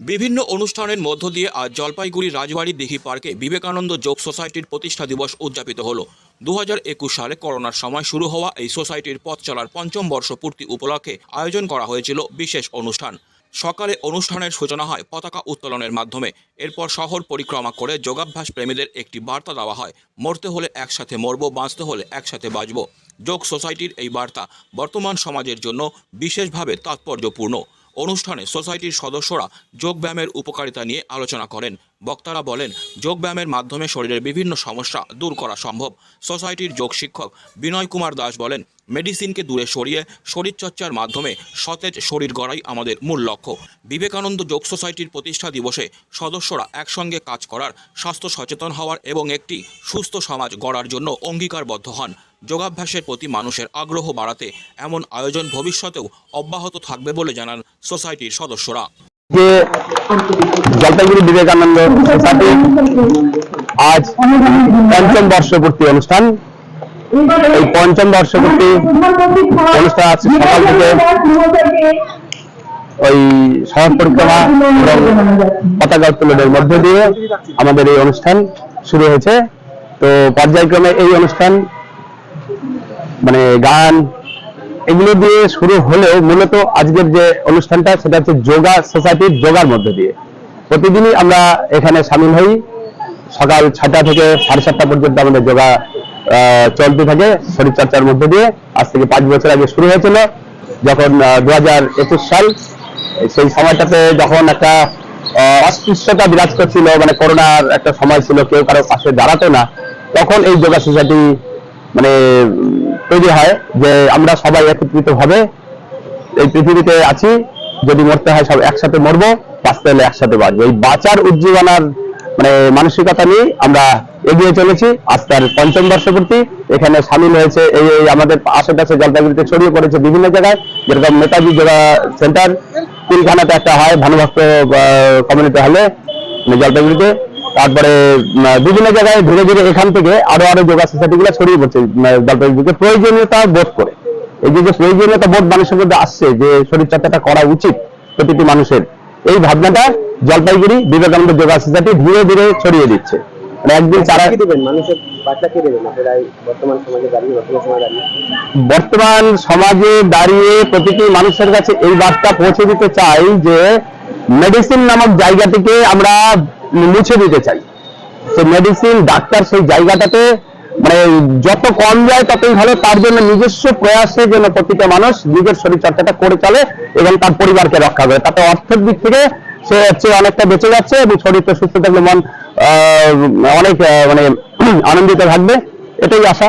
বিভিন্ন অনুষ্ঠানের মধ্য দিয়ে আজ জলপাইগুড়ি রাজবাড়ি দিঘি পার্কে বিবেকানন্দ যোগ সোসাইটির প্রতিষ্ঠা দিবস উদযাপিত হলো। দু সালে করোনার সময় শুরু হওয়া এই সোসাইটির পথ চলার পঞ্চম বর্ষ পূর্তি উপলক্ষে আয়োজন করা হয়েছিল বিশেষ অনুষ্ঠান। সকালে অনুষ্ঠানের সূচনা হয় পতাকা উত্তোলনের মাধ্যমে। এরপর শহর পরিক্রমা করে যোগাভ্যাস প্রেমীদের একটি বার্তা দেওয়া হয়, মরতে হলে একসাথে মরব, বাঁচতে হলে একসাথে বাঁচব। যোগ সোসাইটির এই বার্তা বর্তমান সমাজের জন্য বিশেষভাবে তাৎপর্যপূর্ণ। অনুষ্ঠানে সোসাইটির সদস্যরা যোগব্যায়ামের উপকারিতা নিয়ে আলোচনা করেন। বক্তারা বলেন, যোগব্যায়ামের মাধ্যমে শরীরের বিভিন্ন সমস্যা দূর করা সম্ভব। সোসাইটির যোগ শিক্ষক বিনয় কুমার দাস বলেন, মেডিসিনকে দূরে সরিয়ে শরীরচর্চার মাধ্যমে সতেজ শরীর গড়াই আমাদের মূল লক্ষ্য। বিবেকানন্দ যোগ সোসাইটির প্রতিষ্ঠা দিবসে সদস্যরা একসঙ্গে কাজ করার, স্বাস্থ্য সচেতন হওয়ার এবং একটি সুস্থ সমাজ গড়ার জন্য অঙ্গীকারবদ্ধ হন। যোগাভ্যাসের প্রতি মানুষের আগ্রহ বাড়াতে এমন আয়োজন ভবিষ্যতেও অব্যাহত থাকবে বলে জানান সোসাইটির সদস্যরা। যে জলপাইগুড়ি বিবেকানন্দ আজ পঞ্চম বর্ষপূর্তি অনুষ্ঠান। এই পঞ্চম বর্ষপূর্তি অনুষ্ঠান আজ সকাল থেকে ওই শহর পরিক্রমা এবং পতাকা উত্তোলনের মধ্য দিয়ে আমাদের এই অনুষ্ঠান শুরু হয়েছে। তো পর্যায়ক্রমে এই অনুষ্ঠান মানে গান এগুলো দিয়ে শুরু হলেও মূলত আজকের যে অনুষ্ঠানটা, সেটা হচ্ছে যোগা সোসাইটির যোগার মধ্যে দিয়ে। প্রতিদিনই আমরা এখানে সামিল হই। সকাল ছটা থেকে সাড়ে সাতটা পর্যন্ত আমাদের যোগা চলতে থাকে শরীরচর্চার মধ্যে দিয়ে। আজ থেকে পাঁচ বছর আগে শুরু হয়েছিল। যখন দু হাজার একুশ সাল, সেই সময়টাতে যখন একটা অস্পৃশ্যতা বিরাজ করছিল মানে করোনার একটা সময় ছিল, কেউ কারও পাশে দাঁড়াতো না, তখন এই যোগা সোসাইটি মানে তৈরি হয় যে আমরা সবাই একত্রিত ভাবে এই পৃথিবীতে আছি, যদি মরতে হয় সব একসাথে মরবো বাঁচতে হলে একসাথে বাঁচবো। এই বাঁচার উজ্জীবনার মানে মানসিকতা নিয়ে আমরা এগিয়ে চলেছি। আজ তার পঞ্চম বর্ষপূর্তি, এখানে সামিল হয়েছে এই এই আমাদের আশেপাশে জলপাইগুড়িতে ছড়িয়ে পড়েছে বিভিন্ন জায়গায়। যেরকম নেতাজি যোগা সেন্টার, কুলখানাতে একটা হয়, ভানুভক্ত কমিউনিটি হলে জলপাইগুড়িতে। তারপরে বিভিন্ন জায়গায় ধীরে ধীরে এখান থেকে আরও আরও যোগা সোসাইটি গুলো ছড়িয়ে পড়ছে জলপাইগুড়িতে প্রয়োজনীয়তা বোধ করে। এই যে প্রয়োজনীয়তা বোধ মানুষের মধ্যে আসছে যে শরীর চর্চাটা করা উচিত প্রতিটি মানুষের এই ভাবনাটা জলপাইগুড়ি বিবেকানন্দ যোগা সোসাইটি ধীরে ধীরে ছড়িয়ে দিচ্ছে। মানে একদিন চারা দেবেন? মানুষের বার্তা কি দেবেন? আপনারা বর্তমান সমাজে দাঁড়িয়ে বর্তমান সময় দাঁড়িয়ে। বর্তমান সমাজে দাঁড়িয়ে প্রতিটি মানুষের কাছে এই বার্তা পৌঁছে দিতে চাই যে মেডিসিন নামক জায়গাটিকে আমরা মুছে দিতে চাই। সেই মেডিসিন ডাক্তার সেই জায়গাটাতে মানে যত কম যায় ততই ভালো, তার জন্য নিজস্ব প্রয়াসে যেন প্রতিটা মানুষ নিজের শরীর চর্চাটা করে চলে এবং তার পরিবারকে রক্ষা করে। তাতে অর্থের দিক থেকে সে হচ্ছে অনেকটা বেঁচে যাচ্ছে এবং শরীরটা সুস্থ থাকলে মন অনেক মানে আনন্দিত থাকবে। এটাই আশা।